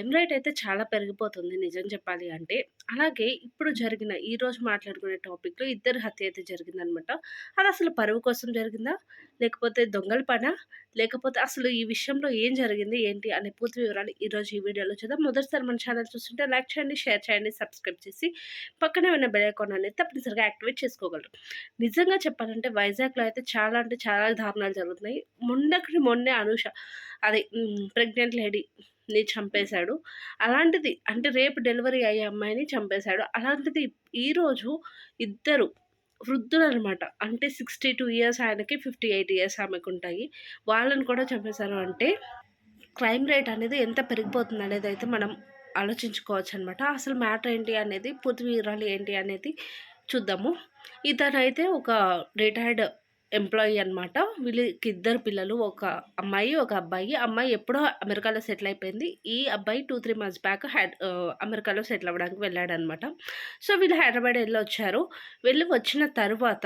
Crime rate అయితే చాలా పెరిగిపోతుంది నిజం చెప్పాలి అంటే. అలాగే ఇప్పుడు జరిగిన ఈరోజు మాట్లాడుకునే టాపిక్‌లో ఇద్దరు హత్య అయితే జరిగిందనమాట. అది అసలు పరువు కోసం జరిగిందా? లేకపోతే దొంగల పన లేకపోతే అసలు ఈ విషయంలో ఏం జరిగింది? ఏంటి? అనే పూర్తి వివరాలు ఈరోజు ఈ వీడియోలో చూద్దాం. మొదటిసారి మన ఛానల్ చూస్తుంటే లైక్ చేయండి, షేర్ చేయండి, సబ్స్క్రైబ్ చేసి పక్కనే ఉన్న బెల్ ఐకాన్ అనేది తప్పనిసరిగా యాక్టివేట్ చేసుకోగలరు. నిజంగా చెప్పాలంటే వైజాగ్‌లో అయితే చాలా అంటే చాలా దారుణాలు జరుగుతున్నాయి. మొన్నకి మొన్నే అనూష అది ప్రెగ్నెంట్ లేడీ ని చంపేశాడు. అలాంటిది అంటే రేపు డెలివరీ అయ్యే అమ్మాయిని చంపేశాడు. అలాంటిది ఈరోజు ఇద్దరు వృద్ధులనమాట. అంటే 62 ఇయర్స్ ఆయనకి, 58 ఇయర్స్ ఆమెకు ఉంటాయి వాళ్ళని కూడా చంపేశారు అంటే క్రైమ్ రేట్ అనేది ఎంత పెరిగిపోతుంది అనేది అయితే మనం ఆలోచించుకోవచ్చనమాట. అసలు మ్యాటర్ ఏంటి అనేది పూర్తి వివరాలు ఏంటి అనేది చూద్దాము. ఇతనైతే ఒక రిటైర్డ్ ఎంప్లాయీ అనమాట. వీళ్ళకి ఇద్దరు పిల్లలు. ఒక అమ్మాయి, ఒక అబ్బాయి. అమ్మాయి ఎప్పుడో అమెరికాలో సెటిల్ అయిపోయింది. ఈ అబ్బాయి 2, 3 మంత్స్ బ్యాక్ హైడ్ అమెరికాలో సెటిల్ అవ్వడానికి వెళ్ళాడనమాట. సో, వీళ్ళు హైదరాబాద్ ఎళ్ళొచ్చారు. వెళ్ళి వచ్చిన తర్వాత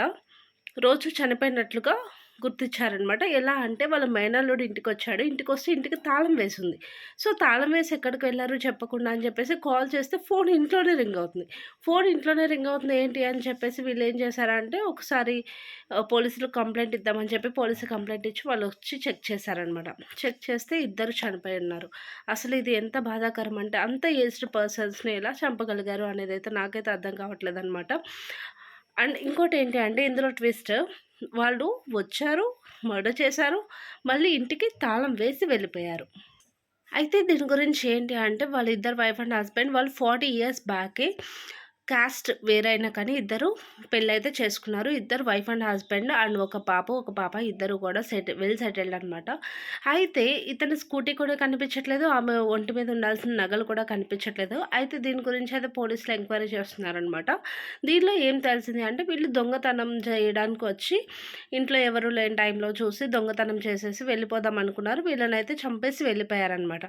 రోజు చనిపోయినట్లుగా గుర్తించారనమాట. ఎలా అంటే వాళ్ళ మేనల్లుడు ఇంటికొచ్చాడు. ఇంటికొస్తే ఇంటికి తాళం వేసింది సో, తాళం వేసి ఎక్కడికి వెళ్ళారు చెప్పకుండా అని చెప్పేసి కాల్ చేస్తే ఫోన్ ఇంట్లోనే రింగ్ అవుతుంది. ఫోన్ ఇంట్లోనే రింగ్ అవుతుంది ఏంటి అని చెప్పేసి ఏం చేశారంటే ఒకసారి పోలీసులు కంప్లైంట్ ఇద్దామని చెప్పి పోలీసు కంప్లైంట్ ఇచ్చి వాళ్ళు వచ్చి చెక్ చేశారనమాట. చెక్ చేస్తే ఇద్దరు చనిపోయి ఉన్నారు. అసలు ఇది ఎంత బాధాకరం అంటే అంత ఏజ్డ్ పర్సన్స్‌ని ఎలా చంపగలిగారు అనేది అయితే నాకైతే అర్థం కావట్లేదనమాట. అండ్ ఇంకోటేంటి అంటే ఇందులో ట్విస్ట్ వాళ్ళు వచ్చారు, మర్డర్ చేశారు. మళ్ళీ ఇంటికి తాళం వేసి వెళ్ళిపోయారు. అయితే దీని గురించి ఏంటి అంటే వాళ్ళిద్దరు వైఫ్ అండ్ హస్బెండ్ వాళ్ళు 40 ఇయర్స్ బ్యాకే కాస్ట్ వేరైనా కానీ ఇద్దరు పెళ్ళైతే చేసుకున్నారు. ఇద్దరు వైఫ్ అండ్ హస్బెండ్ అండ్ ఒక పాప, ఒక పాప ఇద్దరు కూడా సెట్ వెల్ సెటిల్డ్ అనమాట. అయితే ఇతని స్కూటీ కూడా కనిపించట్లేదు. ఆమె ఒంటి మీద ఉండాల్సిన నగలు కూడా కనిపించట్లేదు. అయితే దీని గురించి అయితే పోలీసులు ఎంక్వైరీ చేస్తున్నారనమాట. దీనిలో ఏం తెలిసింది అంటే వీళ్ళు దొంగతనం చేయడానికి వచ్చి ఇంట్లో ఎవరు లేని టైంలో చూసి దొంగతనం చేసేసి వెళ్ళిపోదాం అనుకున్నారు. వీళ్ళనైతే చంపేసి వెళ్ళిపోయారనమాట.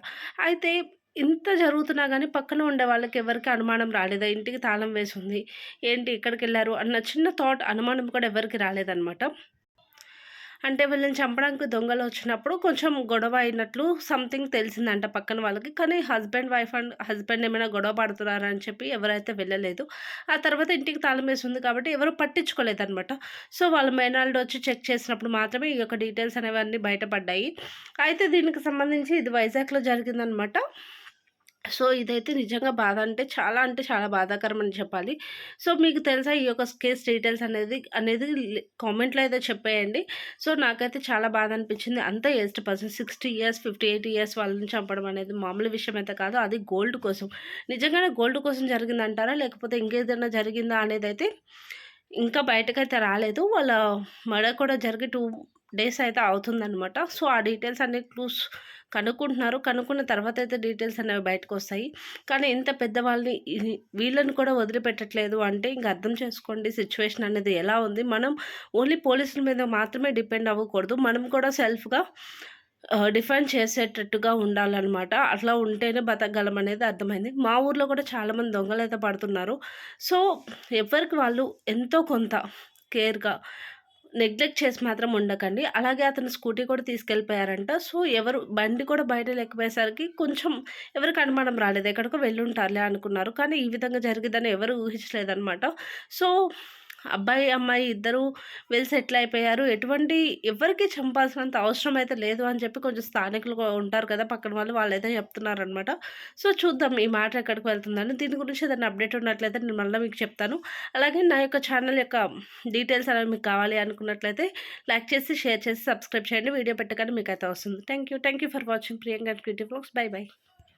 అయితే ఇంత జరుగుతున్నా కానీ పక్కన ఉండే వాళ్ళకి ఎవరికి అనుమానం రాలేదా? ఇంటికి తాళం వేసింది ఏంటి ఎక్కడికి వెళ్ళారు అన్న చిన్న థాట్ అనుమానం కూడా ఎవరికి రాలేదనమాట. అంటే వీళ్ళని చంపడానికి దొంగలు వచ్చినప్పుడు కొంచెం గొడవ అయినట్లు సంథింగ్ తెలిసిందంట పక్కన వాళ్ళకి. కానీ హస్బెండ్, వైఫ్ అండ్ హస్బెండ్ ఏమైనా గొడవ పడుతున్నారా అని చెప్పి ఎవరైతే వెళ్ళలేదు. ఆ తర్వాత ఇంటికి తాళం వేసింది కాబట్టి ఎవరు పట్టించుకోలేదనమాట. సో, వాళ్ళ మేనాల్డ్ వచ్చి చెక్ చేసినప్పుడు మాత్రమే ఈ యొక్క డీటెయిల్స్ అనేవన్నీ బయటపడ్డాయి. అయితే దీనికి సంబంధించి ఇది వైజాగ్‌లో జరిగిందనమాట. సో, ఇదైతే నిజంగా బాధ అంటే చాలా అంటే చాలా బాధాకరం అని చెప్పాలి. సో, మీకు తెలుసా ఈ యొక్క కేస్ డీటెయిల్స్ అనేది అనేది కామెంట్‌లో అయితే చెప్పేయండి. సో, నాకైతే చాలా బాధ అనిపించింది. అంత ఏజ్డ్ పర్సన్ 60 ఇయర్స్, 58 ఇయర్స్ వాళ్ళని చంపడం అనేది మామూలు విషయం అయితే కాదు. అది గోల్డ్ కోసం. నిజంగానే గోల్డ్ కోసం జరిగిందంటారా? లేకపోతే ఇంకేదైనా జరిగిందా అనేది అయితే ఇంకా బయటకైతే రాలేదు. వాళ్ళ మడ కూడా జరిగి టూ డేస్ అయితే అవుతుందనమాట. సో, ఆ డీటెయిల్స్ అన్ని క్లూస్ కనుక్కుంటున్నారు. కనుక్కున్న తర్వాత అయితే డీటెయిల్స్ అనేవి బయటకొస్తాయి. కానీ ఇంత పెద్దవాళ్ళని వీళ్ళని కూడా వదిలిపెట్టట్లేదు అంటే ఇంక అర్థం చేసుకోండి సిచ్యువేషన్ అనేది ఎలా ఉంది. మనం ఓన్లీ పోలీసుల మీద మాత్రమే డిపెండ్ అవ్వకూడదు. మనం కూడా సెల్ఫ్‌గా డిఫెండ్ చేసేటట్టుగా ఉండాలన్నమాట అట్లా ఉంటేనే బతకగలం అనేది అర్థమైంది. మా ఊర్లో కూడా చాలామంది దొంగలు అయితే పడుతున్నారు. సో, ఎవరికి వాళ్ళు ఎంతో కొంత కేర్‌గా నెగ్లెక్ట్ చేసి మాత్రం ఉండకండి. అలాగే అతను స్కూటీ కూడా తీసుకెళ్ళిపోయారంట. సో, ఎవరు బండి కూడా బయట లేకపోయేసరికి కొంచెం ఎవరికీ అనుమానం రాలేదు. ఎక్కడికో వెళ్ళుంటారులే అనుకున్నారు. కానీ ఈ విధంగా జరిగిందని ఎవరు ఊహించలేదనమాట. సో, అబ్బాయి, అమ్మాయి ఇద్దరూ వెళ్ళి సెటిల్ అయిపోయారు. ఎటువంటి ఎవరికీ చంపాల్సినంత అవసరం అయితే లేదు అని చెప్పి కొంచెం స్థానికులు ఉంటారు కదా! పక్కన వాళ్ళు వాళ్ళైతే చెప్తున్నారనమాట. సో, చూద్దాం ఈ మాట ఎక్కడికి వెళ్తుందని. దీని గురించి ఏదైనా అప్డేట్ ఉన్నట్లయితే నేను మళ్ళీ మీకు చెప్తాను. అలాగే నా యొక్క ఛానల్ యొక్క డీటెయిల్స్ అనేవి మీకు కావాలి అనుకున్నట్లయితే లైక్ చేసి, షేర్ చేసి, సబ్స్క్రైబ్ చేయండి. వీడియో పెట్టగానే అయితే వస్తుంది. Thank you. Thank you for watching Priyanka creative blogs bye bye.